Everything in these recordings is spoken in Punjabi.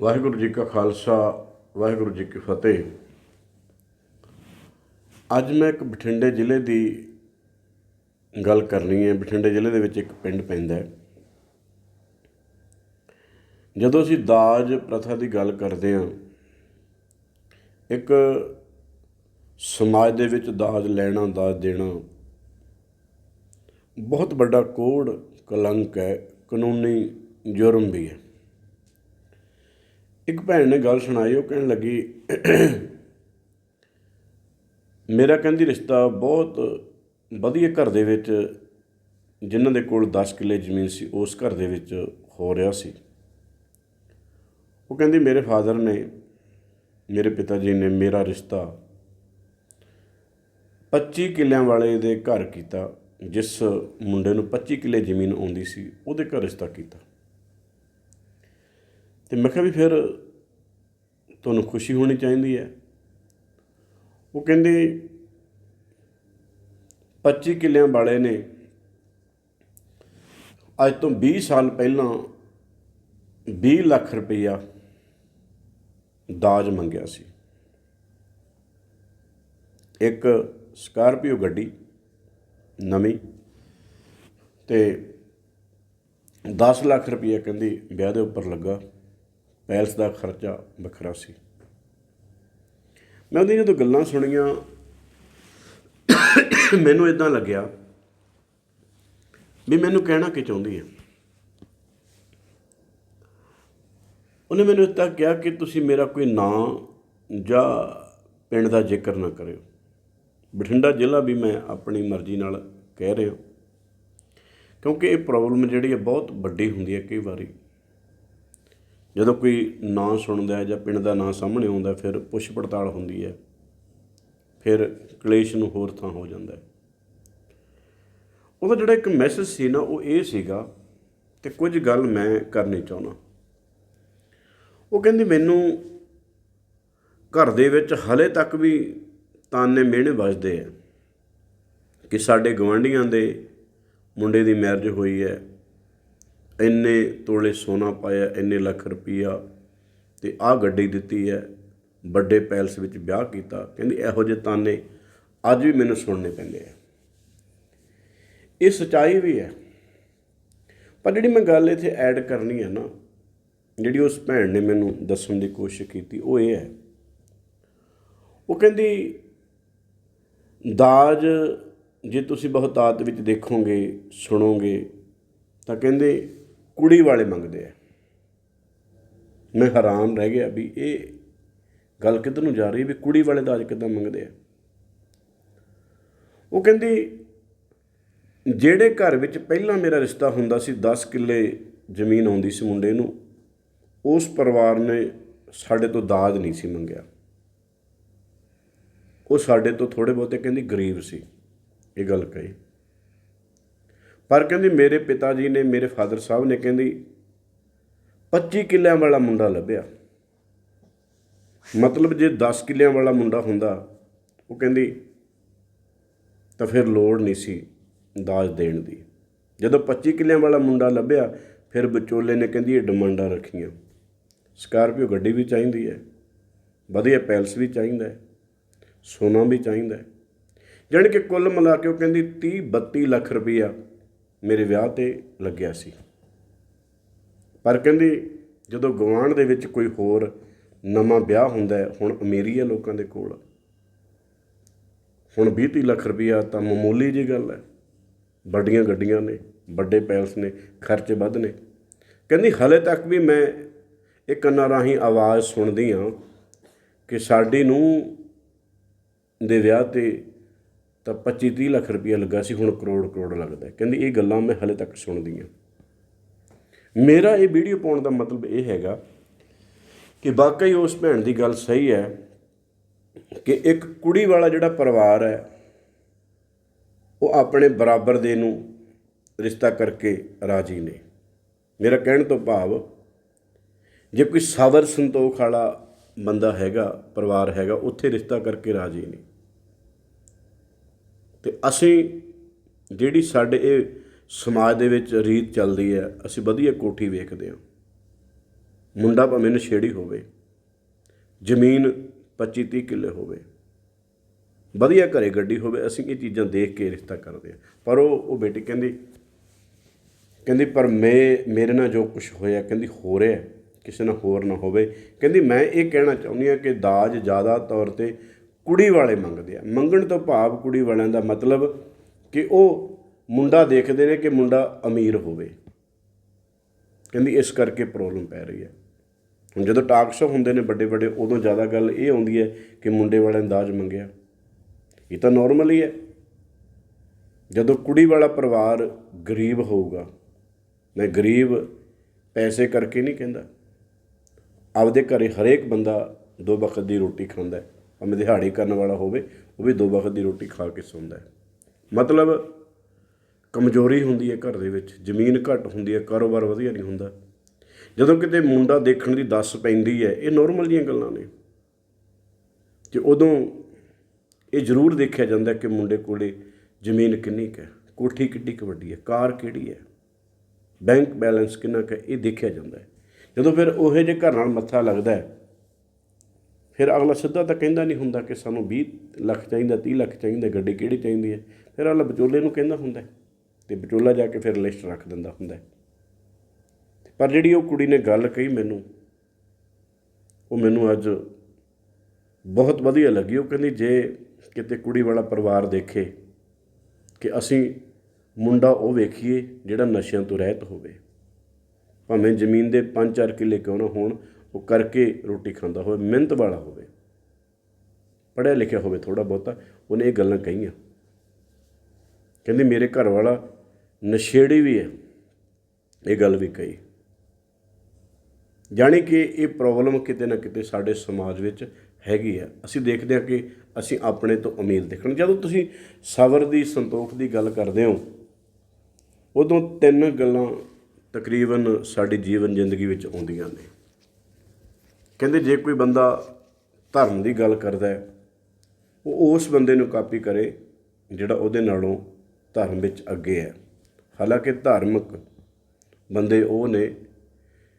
ਵਾਹਿਗੁਰੂ ਜੀ ਕਾ ਖਾਲਸਾ, ਵਾਹਿਗੁਰੂ ਜੀ ਕੀ ਫਤਿਹ। ਅੱਜ ਮੈਂ ਇੱਕ ਬਠਿੰਡੇ ਜ਼ਿਲ੍ਹੇ ਦੀ ਗੱਲ ਕਰਨੀ ਹੈ। ਬਠਿੰਡੇ ਜ਼ਿਲ੍ਹੇ ਦੇ ਵਿੱਚ ਇੱਕ ਪਿੰਡ ਪੈਂਦਾ ਹੈ। ਜਦੋਂ ਅਸੀਂ ਦਾਜ ਪ੍ਰਥਾ ਦੀ ਗੱਲ ਕਰਦੇ ਹਾਂ, ਇੱਕ ਸਮਾਜ ਦੇ ਵਿੱਚ ਦਾਜ ਲੈਣਾ, ਦਾਜ ਦੇਣਾ ਬਹੁਤ ਵੱਡਾ ਕੋੜ, ਕਲੰਕ ਹੈ, ਕਾਨੂੰਨੀ ਜੁਰਮ ਵੀ ਹੈ। ਇੱਕ ਭੈਣ ਨੇ ਗੱਲ ਸੁਣਾਈ, ਉਹ ਕਹਿਣ ਲੱਗੀ, ਮੇਰਾ ਕਹਿੰਦੀ ਰਿਸ਼ਤਾ ਬਹੁਤ ਵਧੀਆ ਘਰ ਦੇ ਵਿੱਚ, ਜਿਨ੍ਹਾਂ ਦੇ ਕੋਲ 10 ਕਿੱਲੇ ਜ਼ਮੀਨ ਸੀ, ਉਸ ਘਰ ਦੇ ਵਿੱਚ ਹੋ ਰਿਹਾ ਸੀ। ਉਹ ਕਹਿੰਦੀ, ਮੇਰੇ ਫਾਦਰ ਨੇ, ਮੇਰੇ ਪਿਤਾ ਜੀ ਨੇ ਮੇਰਾ ਰਿਸ਼ਤਾ 25 ਕਿੱਲਿਆਂ ਵਾਲੇ ਦੇ ਘਰ ਕੀਤਾ, ਜਿਸ ਮੁੰਡੇ ਨੂੰ 25 ਕਿੱਲੇ ਜ਼ਮੀਨ ਆਉਂਦੀ ਸੀ, ਉਹਦੇ ਘਰ ਰਿਸ਼ਤਾ ਕੀਤਾ। ਤੇ ਮੈਂ ਕਿਹਾ ਵੀ ਫਿਰ ਤੁਹਾਨੂੰ ਖੁਸ਼ੀ ਹੋਣੀ ਚਾਹੀਦੀ ਹੈ। ਉਹ ਕਹਿੰਦੇ 25 ਕਿੱਲਿਆਂ ਵਾਲੇ ਨੇ ਅੱਜ ਤੋਂ 20 ਸਾਲ ਪਹਿਲਾਂ 20 ਲੱਖ ਰੁਪਈਆ ਦਾਜ ਮੰਗਿਆ ਸੀ। ਇੱਕ ਸਕਾਰਪੀਓ ਗੱਡੀ ਨਵੀਂ ਤੇ 10 ਲੱਖ ਰੁਪਈਆ ਕਹਿੰਦੀ ਵਿਆਹ ਦੇ ਉੱਪਰ ਲੱਗਾ। ਪੈਲਸ ਦਾ ਖਰਚਾ ਵੱਖਰਾ ਸੀ। ਮੈਂ ਉਹਦੀਆਂ ਜਦੋਂ ਗੱਲਾਂ ਸੁਣੀਆਂ, ਮੈਨੂੰ ਇਦਾਂ ਲੱਗਿਆ ਵੀ ਮੈਨੂੰ ਕਹਿਣਾ ਕੀ ਚਾਹੁੰਦੀ ਹੈ। ਉਹਨੇ ਮੈਨੂੰ ਇਸ ਤੱਕ ਕਿਹਾ ਕਿ ਤੁਸੀਂ ਮੇਰਾ ਕੋਈ ਨਾਂ ਜਾਂ ਪਿੰਡ ਦਾ ਜ਼ਿਕਰ ਨਾ ਕਰਿਓ। ਬਠਿੰਡਾ ਜ਼ਿਲ੍ਹਾ ਵੀ ਮੈਂ ਆਪਣੀ ਮਰਜ਼ੀ ਨਾਲ ਕਹਿ ਰਿਹਾ। ਕਿਉਂਕਿ ਇਹ ਪ੍ਰੋਬਲਮ ਜਿਹੜੀ ਹੈ ਬਹੁਤ ਵੱਡੀ ਹੁੰਦੀ ਹੈ ਕਈ ਵਾਰੀ। ਜਦੋਂ ਕੋਈ ਨਾਂ ਸੁਣਦਾ ਹੈ ਜਾਂ ਪਿੰਡ ਦਾ ਨਾਂ ਸਾਹਮਣੇ ਆਉਂਦਾ ਫਿਰ ਪੁੱਛ ਪੜਤਾਲ ਹੁੰਦੀ ਹੈ। ਫਿਰ ਕਲੇਸ਼ ਨੂੰ ਹੋਰ ਥਾਂ ਹੋ ਜਾਂਦਾ ਹੈ। ਉਹਦਾ ਜਿਹੜਾ ਇੱਕ ਮੈਸੇਜ ਸੀ ਨਾ, ਉਹ ਇਹ ਸੀਗਾ ਤੇ ਕੁਝ ਗੱਲ ਮੈਂ ਕਰਨੀ ਚਾਹੁੰਦਾ। ਉਹ ਕਹਿੰਦੀ, ਮੈਨੂੰ ਘਰ ਦੇ ਵਿੱਚ ਹਲੇ ਤੱਕ ਵੀ ਤਾਨੇ ਮਿਹਣੇ ਵੱਜਦੇ ਆ ਕਿ ਸਾਡੇ ਗਵਾਂਢੀਆਂ ਦੇ ਮੁੰਡੇ ਦੀ ਮੈਰਿਜ ਹੋਈ ਹੈ ਇੰਨੇ ਤੋਲੇ ਸੋਨਾ ਪਾਇਆ, ਇੰਨੇ ਲੱਖ ਰੁਪਈਆ ਤੇ ਆਹ ਗੱਡੀ ਦਿੱਤੀ ਹੈ, ਵੱਡੇ ਪੈਲਸ ਵਿੱਚ ਵਿਆਹ ਕੀਤਾ। ਕਹਿੰਦੀ ਇਹੋ ਜਿਹੇ ਤਾਨੇ ਅੱਜ ਵੀ ਮੈਨੂੰ ਸੁਣਨੇ ਪੈਂਦੇ ਆ। ਇਹ ਸਚਾਈ ਵੀ ਹੈ। ਪਰ ਜਿਹੜੀ ਮੈਂ ਗੱਲ ਇੱਥੇ ਐਡ ਕਰਨੀ ਹੈ ਨਾ, ਜਿਹੜੀ ਉਸ ਭੈਣ ਨੇ ਮੈਨੂੰ ਦੱਸਣ ਦੀ ਕੋਸ਼ਿਸ਼ ਕੀਤੀ, ਉਹ ਇਹ ਹੈ। ਉਹ ਕਹਿੰਦੀ, ਦਾਜ ਜੇ ਤੁਸੀਂ ਬਹੁਤਾਤ ਵਿੱਚ ਦੇਖੋਗੇ, ਸੁਣੋਗੇ, ਤਾਂ ਕਹਿੰਦੇ ਕੁੜੀ ਵਾਲੇ ਮੰਗਦੇ ਆ। ਮੈਂ ਹੈਰਾਨ ਰਹਿ ਗਿਆ ਵੀ ਇਹ ਗੱਲ ਕਿੱਧਰ ਨੂੰ ਜਾ ਰਹੀ ਵੀ ਕੁੜੀ ਵਾਲੇ ਦਾਜ ਕਿੱਦਾਂ ਮੰਗਦੇ ਆ। ਉਹ ਕਹਿੰਦੀ, ਜਿਹੜੇ ਘਰ ਵਿੱਚ ਪਹਿਲਾਂ ਮੇਰਾ ਰਿਸ਼ਤਾ ਹੁੰਦਾ ਸੀ 10 ਕਿੱਲੇ ਜ਼ਮੀਨ ਆਉਂਦੀ ਸੀ ਮੁੰਡੇ ਨੂੰ, ਉਸ ਪਰਿਵਾਰ ਨੇ ਸਾਡੇ ਤੋਂ ਦਾਜ ਨਹੀਂ ਸੀ ਮੰਗਿਆ। ਉਹ ਸਾਡੇ ਤੋਂ ਥੋੜੇ ਬਹੁਤੇ ਕਹਿੰਦੀ ਗਰੀਬ ਸੀ, ਇਹ ਗੱਲ ਕਹੀ। ਪਰ ਕਹਿੰਦੀ ਮੇਰੇ ਪਿਤਾ ਜੀ ਨੇ ਮੇਰੇ ਫਾਦਰ ਸਾਹਿਬ ਨੇ ਕਹਿੰਦੀ 25 ਕਿੱਲਿਆਂ ਵਾਲਾ ਮੁੰਡਾ ਲੱਭਿਆ। ਮਤਲਬ ਜੇ 10 ਕਿੱਲਿਆਂ ਵਾਲਾ ਮੁੰਡਾ ਹੁੰਦਾ, ਉਹ ਕਹਿੰਦੀ ਤਾਂ ਫਿਰ ਲੋੜ ਨਹੀਂ ਸੀ ਦਾਜ ਦੇਣ ਦੀ। ਜਦੋਂ 25 ਕਿੱਲਿਆਂ ਵਾਲਾ ਮੁੰਡਾ ਲੱਭਿਆ, ਫਿਰ ਵਿਚੋਲੇ ਨੇ ਕਹਿੰਦੀ ਇਹ ਡਿਮਾਂਡਾਂ ਰੱਖੀਆਂ। ਸਕਾਰਪੀਓ ਗੱਡੀ ਵੀ ਚਾਹੀਦੀ ਹੈ, ਵਧੀਆ ਪੈਲਸ ਵੀ ਚਾਹੀਦਾ ਹੈ, ਸੋਨਾ ਵੀ ਚਾਹੀਦਾ ਹੈ। ਜਾਣੀ ਕਿ ਕੁੱਲ ਮਿਲਾ ਕੇ ਉਹ ਕਹਿੰਦੀ 30 32 ਲੱਖ ਰੁਪਈਆ ਮੇਰੇ ਵਿਆਹ ਤੇ ਲੱਗਿਆ ਸੀ। ਪਰ ਕਹਿੰਦੀ ਜਦੋਂ ਗਵਾਂਢ ਦੇ ਵਿੱਚ ਕੋਈ ਹੋਰ ਨਵਾਂ ਵਿਆਹ ਹੁੰਦਾ ਹੁਣ ਅਮੀਰੀ ਹੈ ਲੋਕਾਂ ਦੇ ਕੋਲ, ਹੁਣ 20 30 ਲੱਖ ਰੁਪਈਆ ਤਾਂ ਮਾਮੂਲੀ ਜੀ ਗੱਲ ਹੈ। ਵੱਡੀਆਂ ਗੱਡੀਆਂ ਨੇ, ਵੱਡੇ ਪੈਲਸ ਨੇ, ਖਰਚੇ ਵੱਧ ਨੇ। ਕਹਿੰਦੀ ਹਲੇ ਤੱਕ ਵੀ ਮੈਂ ਇਹ ਕੰਨਾਂ ਰਾਹੀਂ ਆਵਾਜ਼ ਸੁਣਦੀ ਹਾਂ ਕਿ ਸਾਡੀ ਨੂੰ ਦੇ ਵਿਆਹ ਤੇ ਤਾਂ 25 30 ਲੱਖ ਰੁਪਇਆ ਲੱਗਾ ਸੀ, ਹੁਣ ਕਰੋੜ ਕਰੋੜ ਲੱਗਦਾ ਕਹਿੰਦੀ ਇਹ ਗੱਲਾਂ ਮੈਂ ਹਲੇ ਤੱਕ ਸੁਣਦੀ ਹਾਂ। ਮੇਰਾ ਇਹ ਵੀਡੀਓ ਪਾਉਣ ਦਾ ਮਤਲਬ ਇਹ ਹੈਗਾ ਕਿ ਵਾਕਈ ਉਸ ਭੈਣ ਦੀ ਗੱਲ ਸਹੀ ਹੈ ਕਿ ਇੱਕ ਕੁੜੀ ਵਾਲਾ ਜਿਹੜਾ ਪਰਿਵਾਰ ਹੈ, ਉਹ ਆਪਣੇ ਬਰਾਬਰ ਦੇ ਨੂੰ ਰਿਸ਼ਤਾ ਕਰਕੇ ਰਾਜੀ ਨੇ। ਮੇਰਾ ਕਹਿਣ ਤੋਂ ਭਾਵ, ਜੇ ਕੋਈ ਸਾਵਰ ਸੰਤੋਖ ਵਾਲਾ ਬੰਦਾ ਹੈਗਾ, ਪਰਿਵਾਰ ਹੈਗਾ, ਉੱਥੇ ਰਿਸ਼ਤਾ ਕਰਕੇ ਰਾਜੀ ਨਹੀਂ। ਤੇ ਅਸੀਂ ਜਿਹੜੀ ਸਾਡੇ ਇਹ ਸਮਾਜ ਦੇ ਵਿੱਚ ਰੀਤ ਚੱਲਦੀ ਹੈ, ਅਸੀਂ ਵਧੀਆ ਕੋਠੀ ਵੇਖਦੇ ਹਾਂ। ਮੁੰਡਾ ਭਾਵੇਂ ਨਸ਼ੇੜੀ ਹੋਵੇ, ਜ਼ਮੀਨ 25 30 ਕਿੱਲੇ ਹੋਵੇ, ਵਧੀਆ ਘਰੇ ਗੱਡੀ ਹੋਵੇ, ਅਸੀਂ ਇਹ ਚੀਜ਼ਾਂ ਦੇਖ ਕੇ ਰਿਸ਼ਤਾ ਕਰਦੇ ਹਾਂ। ਪਰ ਉਹ ਉਹ ਬੇਟੀ ਕਹਿੰਦੀ ਕਹਿੰਦੀ, ਪਰ ਮੈਂ, ਮੇਰੇ ਨਾਲ ਜੋ ਕੁਝ ਹੋਇਆ, ਕਹਿੰਦੀ, ਹੋ ਰਿਹਾ ਕਿਸੇ ਨਾਲ ਹੋਰ ਨਾ ਹੋਵੇ। ਕਹਿੰਦੀ, ਮੈਂ ਇਹ ਕਹਿਣਾ ਚਾਹੁੰਦੀ ਹਾਂ ਕਿ ਦਾਜ ਜ਼ਿਆਦਾ ਤੌਰ ਤੇ ਕੁੜੀ ਵਾਲੇ ਮੰਗਦੇ ਆ। ਮੰਗਣ ਤੋਂ ਭਾਵ ਕੁੜੀ ਵਾਲਿਆਂ ਦਾ ਮਤਲਬ ਕਿ ਉਹ ਮੁੰਡਾ ਦੇਖਦੇ ਨੇ ਕਿ ਮੁੰਡਾ ਅਮੀਰ ਹੋਵੇ। ਕਹਿੰਦੀ ਇਸ ਕਰਕੇ ਪ੍ਰੋਬਲਮ ਪੈ ਰਹੀ ਹੈ। ਹੁਣ ਜਦੋਂ ਟਾਕ ਸ਼ੋ ਹੁੰਦੇ ਨੇ ਵੱਡੇ ਵੱਡੇ, ਉਦੋਂ ਜ਼ਿਆਦਾ ਗੱਲ ਇਹ ਆਉਂਦੀ ਹੈ ਕਿ ਮੁੰਡੇ ਵਾਲਿਆਂ ਨੇ ਦਾਜ ਮੰਗਿਆ। ਇਹ ਤਾਂ ਨਾਰਮਲ ਹੀ ਹੈ। ਜਦੋਂ ਕੁੜੀ ਵਾਲਾ ਪਰਿਵਾਰ ਗਰੀਬ ਹੋਊਗਾ, ਮੈਂ ਗਰੀਬ ਪੈਸੇ ਕਰਕੇ ਨਹੀਂ ਕਹਿੰਦਾ। ਆਪਦੇ ਘਰੇ ਹਰੇਕ ਬੰਦਾ ਦੋ ਵਕਤ ਦੀ ਰੋਟੀ ਖਾਂਦਾ ਹੈ। ਭਾਵੇਂ ਦਿਹਾੜੀ ਕਰਨ ਵਾਲਾ ਹੋਵੇ, ਉਹ ਵੀ ਦੋ ਵਕਤ ਦੀ ਰੋਟੀ ਖਾ ਕੇ ਸੌਂਦਾ ਹੈ। ਮਤਲਬ ਕਮਜ਼ੋਰੀ ਹੁੰਦੀ ਹੈ ਘਰ ਦੇ ਵਿੱਚ, ਜ਼ਮੀਨ ਘੱਟ ਹੁੰਦੀ ਹੈ, ਕਾਰੋਬਾਰ ਵਧੀਆ ਨਹੀਂ ਹੁੰਦਾ। ਜਦੋਂ ਕਿਤੇ ਮੁੰਡਾ ਦੇਖਣ ਦੀ ਦੱਸ ਪੈਂਦੀ ਹੈ, ਇਹ ਨਾਰਮਲ ਜੀਆਂ ਗੱਲਾਂ ਨੇ। ਤੇ ਉਦੋਂ ਇਹ ਜ਼ਰੂਰ ਦੇਖਿਆ ਜਾਂਦਾ ਕਿ ਮੁੰਡੇ ਕੋਲੇ ਜ਼ਮੀਨ ਕਿੰਨੀ ਕੁ ਹੈ, ਕੋਠੀ ਕਿੱਡੀ ਕੁ ਵੱਡੀ ਹੈ, ਕਾਰ ਕਿਹੜੀ ਹੈ ਬੈਂਕ ਬੈਲੈਂਸ ਕਿੰਨਾ ਕੁ ਇਹ ਦੇਖਿਆ ਜਾਂਦਾ ਹੈ। ਜਦੋਂ ਫਿਰ ਉਹੇ ਜੇ ਘਰ ਨਾਲ ਮੱਥਾ ਲੱਗਦਾ ਹੈ ਫਿਰ ਅਗਲਾ ਸਿੱਧਾ ਤਾਂ ਕਹਿੰਦਾ ਨਹੀਂ ਹੁੰਦਾ ਕਿ ਸਾਨੂੰ 20 ਲੱਖ ਚਾਹੀਦਾ 30 ਲੱਖ ਚਾਹੀਦਾ, ਗੱਡੀ ਕਿਹੜੀ ਚਾਹੀਦੀ ਹੈ? ਫਿਰ ਅਗਲਾ ਵਿਚੋਲੇ ਨੂੰ ਕਹਿੰਦਾ ਹੁੰਦਾ ਹੈ ਤੇ ਵਿਚੋਲਾ ਜਾ ਕੇ ਫਿਰ ਲਿਸਟ ਰੱਖ ਦਿੰਦਾ ਹੁੰਦਾ ਪਰ ਜਿਹੜੀ ਉਹ ਕੁੜੀ ਨੇ ਗੱਲ ਕਹੀ ਮੈਨੂੰ, ਉਹ ਮੈਨੂੰ ਅੱਜ ਬਹੁਤ ਵਧੀਆ ਲੱਗੀ। ਉਹ ਕਹਿੰਦੀ, ਜੇ ਕਿਤੇ ਕੁੜੀ ਵਾਲਾ ਪਰਿਵਾਰ ਦੇਖੇ ਕਿ ਅਸੀਂ ਮੁੰਡਾ ਉਹ ਵੇਖੀਏ ਜਿਹੜਾ ਨਸ਼ਿਆਂ ਤੋਂ ਰਹਿਤ ਹੋਵੇ, ਭਾਵੇਂ ਜ਼ਮੀਨ ਦੇ 5-4 ਕਿੱਲੇ ਕਿਉਂ ਨਾ ਹੋਣ ਉਹ ਕਰਕੇ ਰੋਟੀ ਖਾਂਦਾ ਹੋਵੇ, ਮਿਹਨਤ ਵਾਲਾ ਹੋਵੇ। ਪੜ੍ਹਿਆ ਲਿਖਿਆ ਹੋਵੇ ਥੋੜਾ ਬਹੁਤਾ, ਉਹਨੇ ਇਹ ਗੱਲਾਂ ਕਹੀਆਂ। ਕਹਿੰਦੇ, ਮੇਰੇ ਘਰ ਵਾਲਾ ਨਸ਼ੇੜੀ ਵੀ ਹੈ। ਇਹ ਗੱਲ ਵੀ ਕਹੀ। ਜਾਣੀ ਕਿ ਇਹ ਪ੍ਰੋਬਲਮ ਕਿਤੇ ਨਾ ਕਿਤੇ ਸਾਡੇ ਸਮਾਜ ਵਿੱਚ ਹੈਗੀ ਆ ਅਸੀਂ ਦੇਖਦੇ ਹਾਂ ਕਿ ਅਸੀਂ ਆਪਣੇ ਤੋਂ ਉਮੀਦ ਦੇਖਣ। ਜਦੋਂ ਤੁਸੀਂ ਸਬਰ ਦੀ, ਸੰਤੋਖ ਦੀ ਗੱਲ ਕਰਦੇ ਹੋ, ਉਦੋਂ ਤਿੰਨ ਗੱਲਾਂ ਤਕਰੀਬਨ ਸਾਡੀ ਜੀਵਨ ਜ਼ਿੰਦਗੀ ਵਿੱਚ ਆਉਂਦੀਆਂ ਨੇ। ਕਹਿੰਦੇ ਜੇ ਕੋਈ ਬੰਦਾ ਧਰਮ ਦੀ ਗੱਲ ਕਰਦਾ ਹੈ, ਉਹ ਉਸ ਬੰਦੇ ਨੂੰ ਕਾਪੀ ਕਰੇ ਜਿਹੜਾ ਉਹਦੇ ਨਾਲੋਂ ਧਰਮ ਵਿੱਚ ਅੱਗੇ ਹੈ। ਹਾਲਾਂਕਿ ਧਾਰਮਿਕ ਬੰਦੇ ਉਹ ਨੇ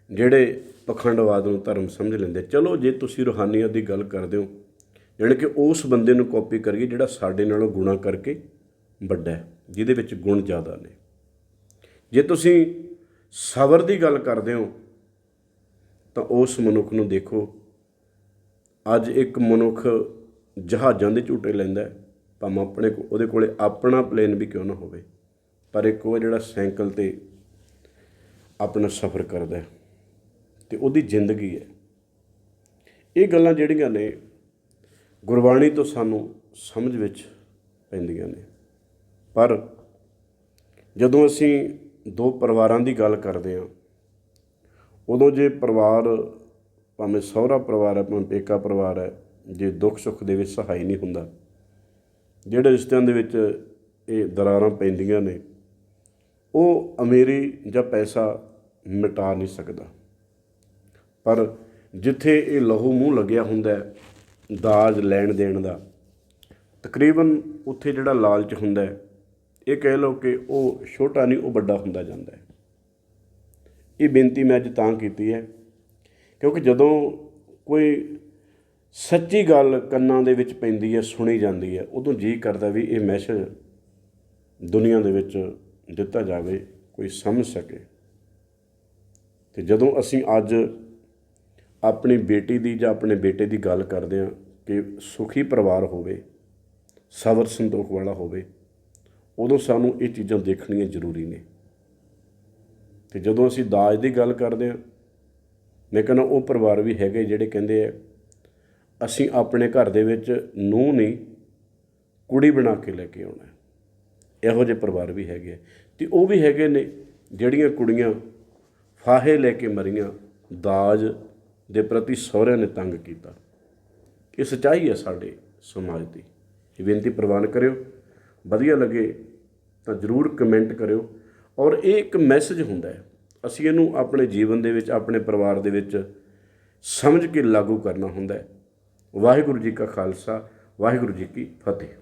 ਜਿਹੜੇ ਪਖੰਡਵਾਦ ਨੂੰ ਧਰਮ ਸਮਝ ਲੈਂਦੇ ਚਲੋ ਜੇ ਤੁਸੀਂ ਰੂਹਾਨੀਅਤ ਦੀ ਗੱਲ ਕਰਦੇ ਹੋ, ਯਾਨੀ ਕਿ ਉਸ ਬੰਦੇ ਨੂੰ ਕਾਪੀ ਕਰੀਏ ਜਿਹੜਾ ਸਾਡੇ ਨਾਲੋਂ ਗੁਣਾ ਕਰਕੇ ਵੱਡਾ ਹੈ, ਜਿਹਦੇ ਵਿੱਚ ਗੁਣ ਜ਼ਿਆਦਾ ਨੇ। ਜੇ ਤੁਸੀਂ ਸਬਰ ਦੀ ਗੱਲ ਕਰਦੇ ਹੋ ਤਾਂ ਉਸ ਮਨੁੱਖ ਨੂੰ ਦੇਖੋ, ਅੱਜ ਇੱਕ ਮਨੁੱਖ ਜਹਾਜ਼ਾਂ ਦੇ ਝੂਟੇ ਲੈਂਦਾ ਭਾਵੇਂ ਆਪਣੇ ਕੋ- ਉਹਦੇ ਕੋਲੇ ਆਪਣਾ ਪਲੇਨ ਵੀ ਕਿਉਂ ਨਾ ਹੋਵੇ, ਪਰ ਇੱਕ ਉਹ ਜਿਹੜਾ ਸਾਈਕਲ ਤੇ ਆਪਣਾ ਸਫ਼ਰ ਕਰਦਾ ਹੈ ਤੇ ਉਹਦੀ ਜ਼ਿੰਦਗੀ ਹੈ। ਇਹ ਗੱਲਾਂ ਜਿਹੜੀਆਂ ਨੇ ਗੁਰਬਾਣੀ ਤੋਂ ਸਾਨੂੰ ਸਮਝ ਵਿੱਚ ਪੈਂਦੀਆਂ ਨੇ। ਪਰ ਜਦੋਂ ਅਸੀਂ ਦੋ ਪਰਿਵਾਰਾਂ ਦੀ ਗੱਲ ਕਰਦੇ ਹਾਂ ਉਦੋਂ ਜੇ ਪਰਿਵਾਰ ਭਾਵੇਂ ਸਹੁਰਾ ਪਰਿਵਾਰ ਹੈ, ਭਾਵੇਂ ਪੇਕਾ ਪਰਿਵਾਰ ਹੈ, ਜੇ ਦੁੱਖ ਸੁੱਖ ਦੇ ਵਿੱਚ ਸਹਾਈ ਨਹੀਂ ਹੁੰਦਾ, ਜਿਹੜੇ ਰਿਸ਼ਤਿਆਂ ਦੇ ਵਿੱਚ ਇਹ ਦਰਾਰਾਂ ਪੈਂਦੀਆਂ ਨੇ, ਉਹ ਅਮੀਰੀ ਜਾਂ ਪੈਸਾ ਮਿਟਾ ਨਹੀਂ ਸਕਦਾ। ਪਰ ਜਿੱਥੇ ਇਹ ਲਹੂ ਮੂੰਹ ਲੱਗਿਆ ਹੁੰਦਾ ਹੈ, ਦਾਜ ਲੈਣ ਦੇਣ ਦਾ, ਤਕਰੀਬਨ ਉੱਥੇ ਜਿਹੜਾ ਲਾਲਚ ਹੁੰਦਾ ਹੈ, ਇਹ ਕਹਿ ਲਓ ਕਿ ਉਹ ਛੋਟਾ ਨਹੀਂ, ਉਹ ਵੱਡਾ ਹੁੰਦਾ ਜਾਂਦਾ ਹੈ। ਇਹ ਬੇਨਤੀ ਮੈਂ ਅੱਜ ਤਾਂ ਕੀਤੀ ਹੈ, ਕਿਉਂਕਿ ਜਦੋਂ ਕੋਈ ਸੱਚੀ ਗੱਲ ਕੰਨਾਂ ਦੇ ਵਿੱਚ ਪੈਂਦੀ ਹੈ, ਸੁਣੀ ਜਾਂਦੀ ਹੈ, ਉਦੋਂ ਜੀ ਕਰਦਾ ਵੀ ਇਹ ਮੈਸੇਜ ਦੁਨੀਆ ਦੇ ਵਿੱਚ ਦਿੱਤਾ ਜਾਵੇ, ਕੋਈ ਸਮਝ ਸਕੇ। ਤੇ ਜਦੋਂ ਅਸੀਂ ਅੱਜ ਆਪਣੀ ਬੇਟੀ ਦੀ ਜਾਂ ਆਪਣੇ ਬੇਟੇ ਦੀ ਗੱਲ ਕਰਦੇ ਹਾਂ ਕਿ ਸੁਖੀ ਪਰਿਵਾਰ ਹੋਵੇ, ਸਬਰ ਸੰਤੋਖ ਵਾਲਾ ਹੋਵੇ, ਉਦੋਂ ਸਾਨੂੰ ਇਹ ਚੀਜ਼ਾਂ ਦੇਖਣੀਆਂ ਜ਼ਰੂਰੀ ਨੇ। ਤੇ ਜਦੋਂ ਅਸੀਂ ਦਾਜ ਦੀ ਗੱਲ ਕਰਦੇ ਹਾਂ, ਮੈਂ ਕਹਿੰਦਾ ਉਹ ਪਰਿਵਾਰ ਵੀ ਹੈਗੇ ਜਿਹੜੇ ਕਹਿੰਦੇ ਆ, ਅਸੀਂ ਆਪਣੇ ਘਰ ਦੇ ਵਿੱਚ ਨੂੰਹ ਨਹੀਂ, ਕੁੜੀ ਬਣਾ ਕੇ ਲੈ ਕੇ ਆਉਣਾ ਇਹੋ ਜਿਹੇ ਪਰਿਵਾਰ ਵੀ ਹੈਗੇ ਆ। ਤੇ ਉਹ ਵੀ ਹੈਗੇ ਨੇ ਜਿਹੜੀਆਂ ਕੁੜੀਆਂ ਫਾਹੇ ਲੈ ਕੇ ਮਰੀਆਂ, ਦਾਜ ਦੇ ਪ੍ਰਤੀ ਸਹੁਰਿਆਂ ਨੇ ਤੰਗ ਕੀਤਾ। ਇਹ ਸੱਚਾਈ ਹੈ ਸਾਡੇ ਸਮਾਜ ਦੀ। ਇਹ ਬੇਨਤੀ ਪ੍ਰਵਾਨ ਕਰਿਓ। ਵਧੀਆ ਲੱਗੇ ਤਾਂ ਜਰੂਰ ਕਮੈਂਟ ਕਰਿਓ। ਔਰ ਇਹ ਇੱਕ ਮੈਸੇਜ ਹੁੰਦਾ ਹੈ। ਅਸੀਂ ਇਹਨੂੰ ਆਪਣੇ ਜੀਵਨ ਦੇ ਵਿੱਚ, ਆਪਣੇ ਪਰਿਵਾਰ ਦੇ ਵਿੱਚ ਸਮਝ ਕੇ ਲਾਗੂ ਕਰਨਾ ਹੁੰਦਾ ਹੈ। ਵਾਹਿਗੁਰੂ ਜੀ ਕਾ ਖਾਲਸਾ, ਵਾਹਿਗੁਰੂ ਜੀ ਕੀ ਫਤਿਹ।